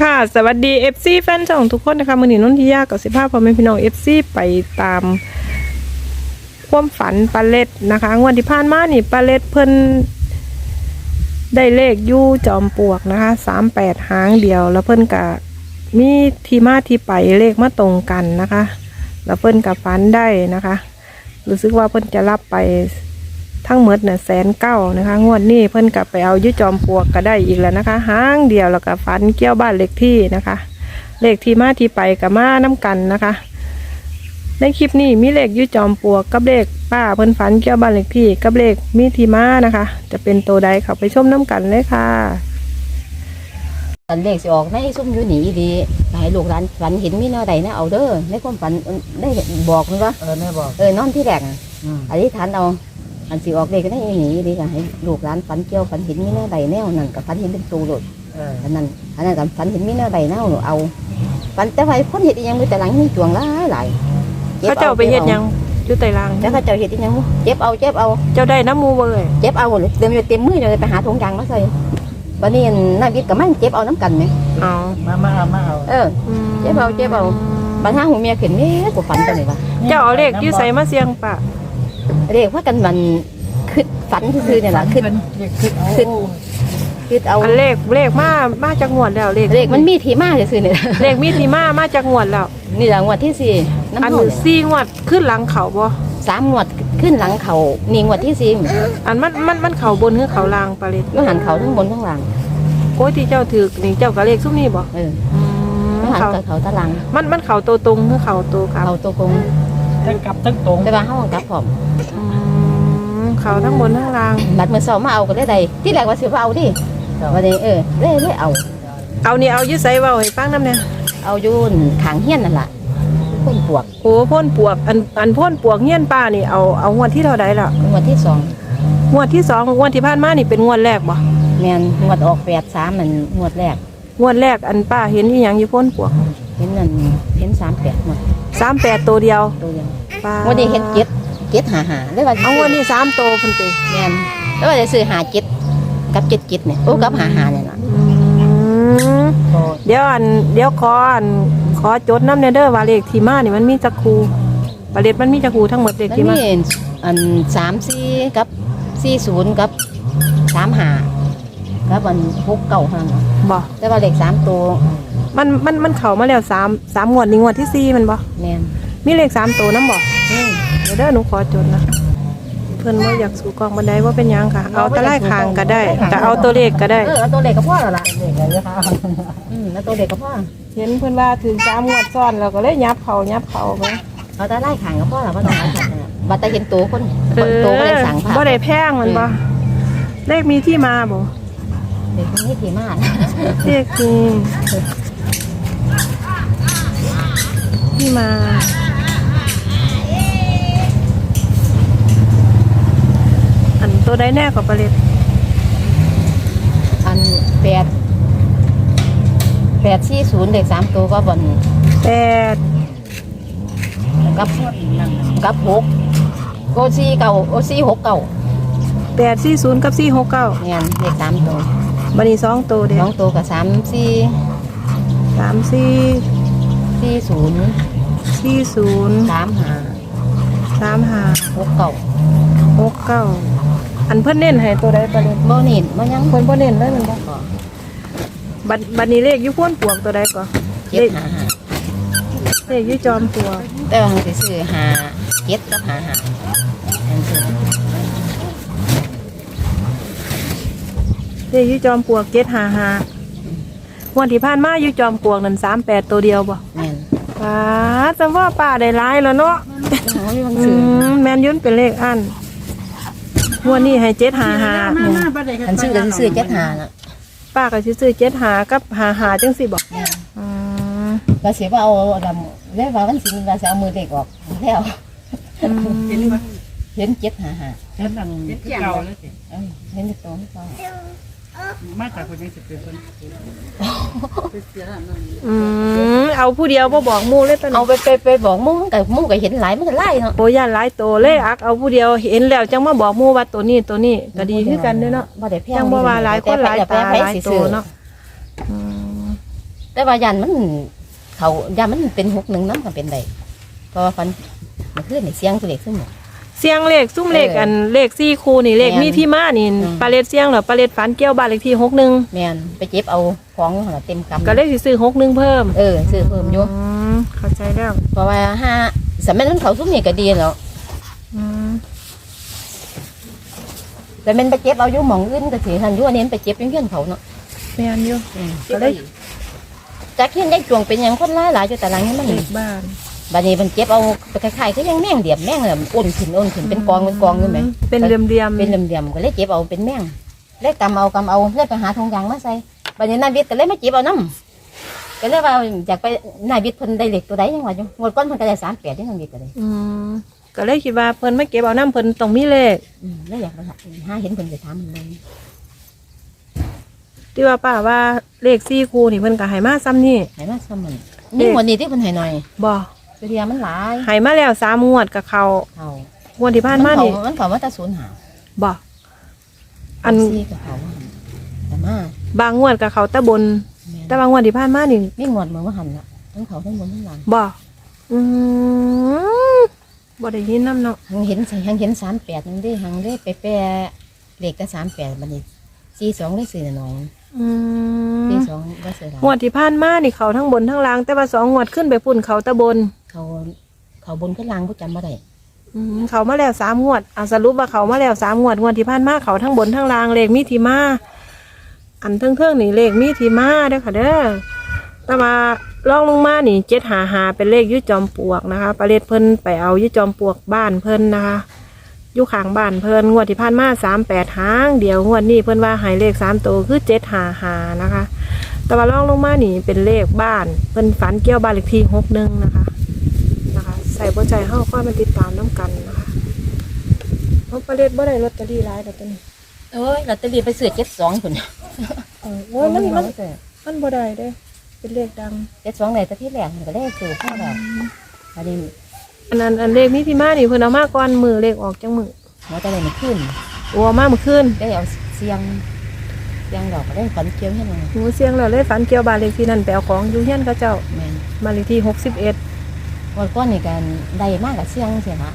ค่ะ สวัสดี FC แฟนช่องทุกคนนะคะมือหนีนุ่นที่ยากกับสิภาพพ่อแม่พี่น้อง FC ไปตามความฝันปลาเล็ดนะคะงวดที่ผ่านมานี่ปลาเล็ดเพิ่นได้เลขยู่จอมปลวกนะคะสามแปดหางเดียว แล้วเพิ่นกะมีทีมาที่ไปเลขมาตรงกันนะคะ แล้วเพิ่นกับฝันได้นะคะ รู้สึกว่าเพิ่นจะรับไป ทั้งหมดเนี่ยแสนเก้านะคะ งวดนี้เพิ่นกลับไปเอาอยุจอมปลวกก็ได้อีกแล้วนะคะหางเดียวแล้วก็ฝันเกี่ยวบ้านเลขที่นะคะ เลขที่มาที่ไปกับมาน้กันนะคะ ในคลิปนี้มีเลขอยุจอมปลวกกับเลขป้าเพิ่นฝันเกี่ยวบ้านเลขที่กับเลขมีที่มานะคะ จะเป็นตัวใดเขาไปชมน้กันเลยค่ะฝันเลขสิออกในซุ่มอยู่หนีดีให้ลูกหลานฝันเห็นมีแนวใดนะเอาเด้อในความฝันได้บอกมันว่าเออแม่บอกเออนอนที่แรกอะอืมอธิษฐานเอา อันสิออกเลขก็ได้หนีดีก็ให้ลูกหลานฝันเกี่ยวฝันเห็นมีแนวใดแนวนั่นกับฝันเห็นเป็นตูโลดเอออันนั้นอันนั้นกับฝันเห็นมีแนวใดแนวหนูเอาฝันแต่ว่าคนเห็ดอีหยังมือแต่หลังมีจวงหลายหลายก็บเขาเจ้าไปเฮ็ดหยังอยู่ไตรางแล้วเขาเจ้าเห็ดอีหยังเจ็บเอาเจ็บเอาเจ้าได้น้ำมูเว้ยเจ็บเอาเลยเต็มอยู่เต็มมือเลยไปหาถุงยางมาใส่วันนี้นายวิทย์กับมันเจ็บเอาน้ำกันไหมเอามามาเอามาเอาเออเจ็บเอาเจ็บเอาบางครั้งหูเมียเข็นเมียกูฝันจังเลยวะเจ้าเอาเลขอยี่ใส่มาเสียงปะ เรียกว่ากันมันคือฝันคือๆเนี่ยแหละคือเรียกคิดเอาคือคือเอาอันเลขเลขมามาจากงวดแล้วเลขเรียกมันมีที่มาคือๆเนี่ยเลขมีที่มามาจากงวดแล้ว นี่แหละงวดที่สี่อันน้ำหอมซี่งวดขึ้นหลังเขาบ่สามงวดขึ้นหลังเขานี่งวดที่สี่อันมันมันมันเขาบนหรือเขาล่างปลาเล็ดก็หันเขาทั้งบนทั้งหลังโอ้ยที่เจ้าถือนี่เจ้ากับเลขซุ้มนี่บ่เอออืมก็หันเขากับเขาตะลังมันมันเขาตัวตรงหรือเขาตัวครับเขาตัวกง ทั้งกลับทั้งตรงแต่ว่าเขากลับผอมอืมเขาทั้งบนทั้งล่าง บัดมือสองมาเอาก็ได้ใดที่แรกว่าสิว่าเอาดิวันนี้เออเล่เล่เอา เอานี่เอาอยี่ใส่เว้าให้ฟังน้ำเนี่ยเอาอยูนขางเฮี้ยนนั่นแหละคนปวกโอ้พ่นปวกอันอันพ่นปวกเงี้ยนป้านี่เอาเอางวดที่เท่าใดล่ะงวดที่สองงวดที่สองงวดที่ผ่านมานี่เป็นงวดแรกบ่แมนงวดออกแปดสามมันงวดแรกงวดแรกอันป้าเห็นอีหยังอยู่พ่นปวกเห็นนั่นเห็นสามแปดหมดสามแปดตัวเดียวตัวเดียว ป้าวันนี้เห็นเจ็ดเจ็ดหาหาได้ว่าเอางวดนี้สามตัวเพิ่นติแมนแล้วว่าจะซื้อหาเจ็ดกับเจ็ดเจ็ดเนี่ยโอ้กับหาหาเนี่ยนะอืมก็เดี๋ยวอันเดี๋ยวขออันขอจดน้ำเนเด้อว่าเลขที่มานี่มันมีจักคูบาเลตมันมีจักคูทั้งหมดเลขแล้วที่มานี่อันสามสี่กับสี่ศูนย์กับสามหากับอันหกเก่าห้าบ่แต่ว่าเลขสามตัวมันมันมันเข้ามาแล้วสามสามงวดนี่งวดที่สี่มันบ่แมน มีเลขสามตัวน้ำบ่อืมเดี๋ยวเด้อหนูขอจดนะ เพื่อนว่าอยากสู่กองบันไดว่าเป็นหยังค่ะ เอาตะไลคางก็ได้จะเอาตัวเลขก็ได้ เออเอาตัวเลขกับพ่อแล้วล่ะเด็กอะไรนะคะอืมเอาตัวเลขกับพ่อเห็นเพื่อนว่าถึงสามงวดซ้อนเราก็เลยยับเขายับเขาไปเอาแต่ไล่ขางกับพ่อแล้วว่าต้องเอาขัดนะบัตรแต่เห็นตัวคนเอคนอตัวก็เลยสั่งผ่าบ่ได้แพงมันบ่เลขมีที่มาบ่เด็กคนนี้ถี่มากเลขมี ที่มา อันตัวใดแน่กว่าปลาเล็ดอันแปดแปดสี่ศูนย์เด็กสามตัวก็บนแปดกับกับหกโอซีเก่าโอซีหกเก่าแปดสี่ศูนย์กับสี่หกเก้าเนี่ยเด็กสามตัวบันนี้สองตัวเด็น้องตัวกับสามสี่สามสี่ สี่ศูนย์สี่ศูนย์สามห้าสามห้าหกเก่าหกเก้าอันเพิ่นเน้นให้ตัวใดปลาเล็ดโบนิดโบยังเพิ่นบ่เน้นเลยมันบ่ก่อบัดบัดนี้เลขอยู่พ้นปวกตัวใดก่อนเจ็ดหาหาเลขอยู่จอมปลวกแต่ว่าทางสิซื้อหาเจ็ดกับหาหาอันซื้อเลขอยู่จอมปลวกเจ็ดห้าห้าวันที่ผ่านมาอยู่จอมปลวกนั่นสามแปดตัวเดียวบ่แม่น ป้าจำว่าป้าได้ร้ายแล้วเนาะเขาอยู่บางอืซื้อมแมนยุ่นเป็นเลขอันงวันนี้ให้เจ็ดห้าห้าอันซื้อก็สิซื้อเจ็ดหาน่ะป้าก็สิซื้อเจ็ดหากับหาหาจังสิบอกอืมก็สิว่าเอาดำแล้วว่ามันสิมันว่าสิเอามือเด็กออกแล้วอืมเห็นเจ็ดหาหาเห็นนั่งเก่าแล้วสิเอ้ยเห็นตัวไม่พอ มาจากคนยังสิบเป็นคนอืมเอาผู้เดียวบ่บอกหมู่เลยตอนเอานี้ไปไปไปบอกหมู่มันกับมู่ก็เห็นหลายมันก็ไล่เนาะโอ้ย่านหลายโตเลยอักเอาผู้เดียวเห็นแล้วจังมาบอกหมู่ว่าตัวนี้ตัวนี้ก็ดีคือกันเด้อเนาะบ่ได้แพงยังบ่ว่าหลายคนหลายตาหลายโตเนาะอืมแต่ว่ายันมัน เขายันมันเป็นหกหนึ่งน้ำก็เป็นได้เพราะว่าฟันมันขึ้นในเสียงตัวเล็กขึ้นหมด เสียงเลขซุ่มเลขเอออัอันเลขสี่คูนี่เลขแม่นมีที่มานี่อืมปลาเล็ดเสียงเหรอปลาเล็ดฝันเกี่ยวบ้านเลขที่หกหนึ่งแมนไปเจ็บเอาของอยู่หั่นล่ะเต็มกำก็เลขสิซื้อหกหนึ่งเพิ่มเออซื้อเพิ่มอยู่อืมเข้าใจแล้วเพราะว่าห้าสมัยนั้นเขาซุ้มนี่ก็ดีแล้วอืมแต่แมันไปเจ็บเอาอยู่หมองอื่นก็ถือทันอยู่อันนี้มันไปเจ็บอยังเพื่อนเขาเนาะแม่นอยู่ อืมก็เลย จากเฮียนได้จวงเป็นหยังคนหลายหลายอยู่แต่หลังนี้มันเลขบ้าน บัดนี้มันเจ็บเอาไปคล้ายๆก็ยังแม่งเดียบแม่งเลยอ้นขึ้นอ้นขึ้นเป็นกองเป็นกองอยู่ไหมเป็นเหลี่ยมๆเป็นเหลี่ยมๆก็เลยเจ็บเอาเป็นแม่งเลยกำเอากำเอาเลยไปหาทงยางมาใส่บัดนี้นายวิทย์ก็เลยมาเจ็บเอาน้ำก็เลยว่าอยากไปนายวิทย์เพิ่นได้เหล็กตัวใดยังว่าอยู่งวดก้อนเพิ่นก็ได้สามแปดที่นายวิทย์ก็ได้อืมก็เลยคิดว่าเพิ่นไม่เก็บเอาน้ำเพิ่นต้องมีเลขอืมแล้วอยากไปหาหาเห็นเพิ่นไปถามมันเลยที่ว่าป้าว่าเลขสี่คูนี่เพิ่นก็ให้มาซ้ำนี่ให้มาซ้ำมันนี่งวดนี้ที่เพิ่นให้หน่อยบ่ สุริยามันหลายให้มาแล้วสามงวดกับเขาเขางวดที่ผ่านมาเขานี่มันเขาว่าแตะศูนย์หาบ่อันซีกับเขาแต่มาบางงวดกับเขาแตะบนแม่นแต่บางงวดที่ผ่านมานี่ไม่งวดเหมือนว่าหันละทั้งเขาทั้งบนทั้งหลังบ่อืมบ่ได้ยินน้ำเนาะหังเห็นหังเห็นสามแปดนั่นเดิหังได้ไปแปรเลขก็สามแปดบันนี้สี่สองได้สี่หน่อยอืมสี่สองได้สี่หลายงวดที่ผ่านมานี่เขาทั้งบนทั้งล่างแต่ว่าสองงวดขึ้นไปพุ่นเขาแตะบน เขาเขาบนขึ้นล่างก็จำมาได้อืมเขามาแล้วสามงวดเอาสรุปว่าเขามาแล้วสามงวดงวดที่ผ่านมาเขาทั้งบนทั้งล่างเลขมีทีมาอันเทิงๆนี่เลขมีทีมาเด้อค่ะเด้อแต่มาลองลงมานี่เจ็ดหาหาเป็นเลขอยุจอมปลวกนะคะประเลดเพิ่นไปเอาอยุจอมปลวกบ้านเพิ่นนะคะอยุข้างบ้านเพิ่นงวดที่ผ่านมาสามแปดหางเดียวงวดนี้เพิ่นว่าหายเลขสามตัวคือเจ็ดหาหานะคะ แต่ว่าลองลงมานี่เป็นเลขบ้านเพิ่นฝันเกี่ยวบ้านเลขที่หกหนึ่งนะคะ ใส่บัวใจเข้าค่อยมาติดตามน้ำกันนะคะเพราะประเด็ดบ่ได้ลอตเตอรี่ร้ายแต่ตัวนี้เอ้ยลอตเตอรี่ไปเสือเจ็ดสองคนเออโอ้ยมันมันมันบ่ได้เด้เป็นเลขดังเจ็ดสองไหนแต่ที่แรกมันก็ได้สูบเข้าแบบอันนี้อันนั้นอันเลขนี้ที่มานี่เพิ่นเอามาก่อนมือเลขออกจังมือหัวใจเลยมันขึ้นโอ้เอามาเมื่อคืนได้เอาเสียงเสียงดอกก็ได้ฝันเคี้ยวให้มันหนูเสียงแล้วเลยฝันเกี่ยวบ้านเลขที่นั่นไปเอาของอยู่เฮียนเขาเจ้าแม่นบ้านเลขที่หกสิบเอ็ด วันก้อนนี่กันได้มากกับเสียงเสียละ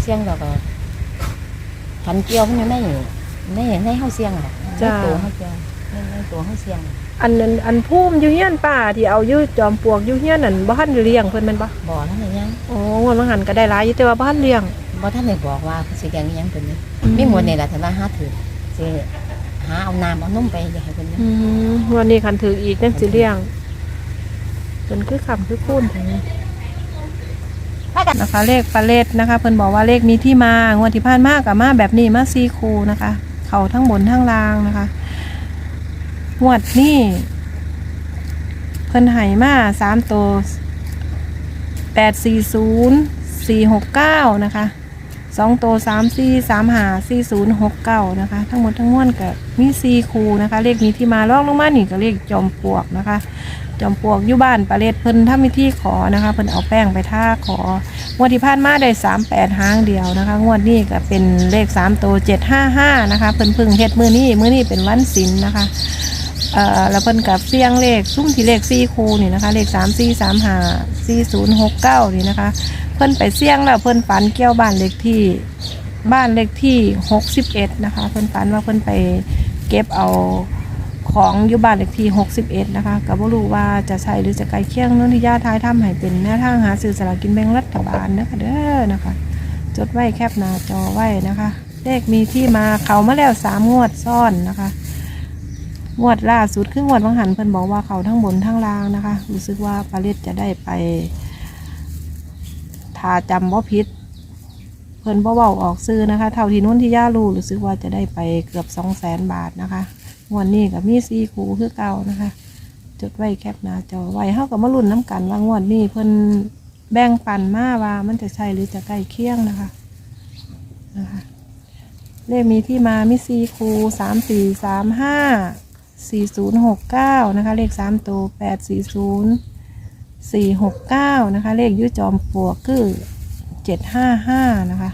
เสียงดอกก็ฝันเกี่ยวมันไม่ไม่ให้เข้าเสียงหรอกในตัวเข้าเสียงในในตัวเข้าเสียงอันนั้นอันพุ่มอยู่เฮียนป้าที่เอาอยู่จอมปลวกอยู่เฮียนนั่นบ่ทันได้เลี้ยงเพิ่นแม่นบ่บ่อนั่นเองยังอ๋องวดมังหันก็ได้หลายอยู่แต่ว่าบ่ทันเลี้ยงบ่ท่านได้บอกว่าสิแกงอิหยังเป็นนี้มีหมวดนี่แหละแต่ว่าหาถือสิหาเอาน้ำเอานมไปอยากให้เพิ่นเนี่ยอืมงวันนี้คันถืออีกนั่นสิเลี้ยงเป็นคือคำคือคูณถึงถ้ากัน นะคะเลขปลาเลดนะคะ เพิ่นบอกว่าเลขมีที่มางวดที่ผ่านมากับมาแบบนี้มาซีคูนะคะ เขาทั้งบนทั้งล่างนะคะงวดนี้เพิ่นให้มาสามตัวแปดสี่ศูนย์สี่หกเก้านะคะสองตัวสามสี่สามหาสี่ศูนย์หกเก้านะคะ ทั้งหมดทั้งมวลกับมีซีคูนะคะ เลขมีที่มาลอกลงมานี่ก็เลขจอมปลวกนะคะ จอมปลวกอยู่บ้านปลาเลดเพิ่นถ้ามีที่ขอนะคะเพิ่นเอาแป้งไปท่าของวดที่ผ่านมาได้สามแปดหางเดียวนะคะ งวดนี้ก็เป็นเลขสามตัวเจ็ดห้าห้านะคะเพิ่นพึ่งเฮ็ดมือนี้มือนี้เป็นวันศิลนะคะเอ่อแล้วเพิ่นกับเสียงเลขซุ้มที่เลขสี่คูนี่นะคะ เลขสามสี่สามห้าสี่ศูนย์หกเก้านี่นะคะ เพิ่นไปเสียงแล้วเพิ่นฝันเกี่ยวบ้านเลขที่บ้านเลขที่หกสิบเอ็ดนะคะ เพิ่นฝันว่าเพิ่นไปเก็บเอา ของอยู่บ้านเลขที่หกสิบเอ็ดนะคะก็บ่รู้ว่าจะใช่หรือจะไกลเคียงนนทิยาท้ายทำให้เป็นแนวทางหาซื้อสลากกินแบ่งรัฐบาลนะคะเด้อนะคะ จดไว้แคปหน้าจอไว้นะคะ เลขมีที่มาเขามาแล้วสามงวดซ่อนนะคะงวดล่าสุดคืองวดวังหันเพิ่นบอกว่าเขาทั้งบนทั้งล่างนะคะ รู้สึกว่าปาเลตจะได้ไปถ้าจำว่าพิษเพิ่นบ่เว้าออกซื้อนะคะ เท่าที่นุ่นที่ย่ารู้รู้สึกว่าจะได้ไปเกือบสองแสนบาทนะคะ วดนี้กับมีซีคูคือเก่านะคะ จดไว้แคปหน้าจอไว้เฮากับมาลุ้นน้ำกันว่างวดนี้เพิ่นแบ่งปันมาว่ามันจะใช่หรือจะใกล้เคียงนะคะนะคะเลขมีที่มามีซีคูสามสี่สามห้าสี่ศูนย์หกเก้านะคะ เลขสามตัวแปดสี่ศูนย์สี่หกเก้านะคะ เลขอยุจอมปลวกคือเจ็ดห้าห้านะคะ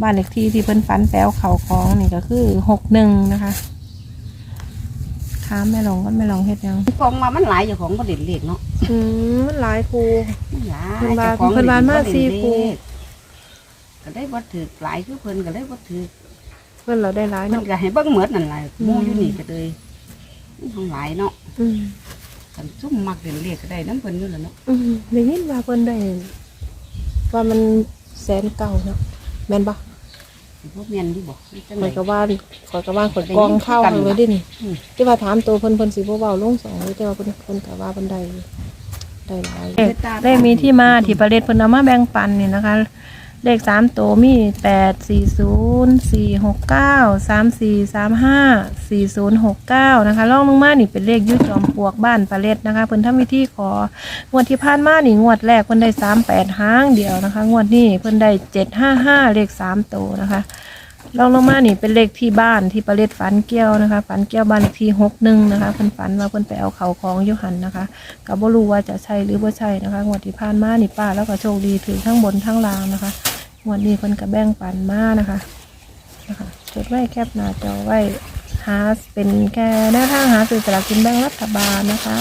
บ้านเลขที่ที่เพิ่นฟันแปลวเขาของนี่ก็คือหกหนึ่งนะคะ ถามแม่หลองก็แม่หลองเฮ็ดหยังกองมามันหลายอยู่ของบ่เด่นเลขเนาะอืมมันหลายครูมันหลายเพิ่นว่าจ้ของเพิ่นว่ามาบ่เด่นสี่เลขคู่ก็ได้บ่ถือหลายคือเพิ่นก็ได้บ่ถือเพิ่นเราได้หลายเพิ่นเนาะก็ให้เบิ่งหมดนั่นแหละอืมหมู่อยู่นี่ก็เลยมันของหลายเนาะอืมกันซุ่มมักเด่นเลขก็ได้นํเพิ่นอยู่แล้วเนาะอืมได้ยินว่าเพิ่นได้ว่ามันแสนเก่าเนาะแม่นปะสิบ่แม่นอยู่บ่จังข่ได๋อยก็ว่าข่อยก็ว่าข่อยกองเข้าได้ยินเลยดินี่อืม ที่ว่าถามตัวเพิ่นเพิ่นสิบ่เว้าลงสองเลยแต่ว่าเพิ่นเพิ่นก็ว่าเพิ่นได้อยู่ได้หลาย เลขมีที่มาที่ประเด็นเพิ่นเอามาแบ่งปันนี่นะคะ เลขสามตัวมีแปดสี่ศูนย์สี่หกเก้าสามสี่สามห้าสี่ศูนย์หกเก้านะคะล่องลงมานี่เป็นเลขยุจอมปลวกบ้านปลาเล็ดนะคะเพิ่นทำวิธีของวดที่ผ่านมานี่งวดแรกเพิ่นได้สามแปดห้างเดียวนะคะ งวดนี้เพิ่นได้เจ็ดห้าห้าเลขสามตัวนะคะ ลองลงมานี่เป็นเลขที่บ้านที่ปลาเล็ดฝันเกี้ยวนะคะฝันเกี้ยวบ้านเลขที่หกหนึ่งนะคะเพิ่นฝันว่าเพิ่นไปเอาเขาของยุหันนะคะก็บ่รู้ว่าจะใช่หรือบ่ใช่นะคะงวดที่ผ่านมานี่ป้าแล้วก็โชคดีถือทั้งบนทั้งล่างนะคะงวดนี้เพิ่นก็แบ่งปันมานะคะนะคะจดไว้แคปหน้าจอไว้หาเป็นแค่แนวทางหาซื้อสลากกินแบ่งรัฐบาลนะคะ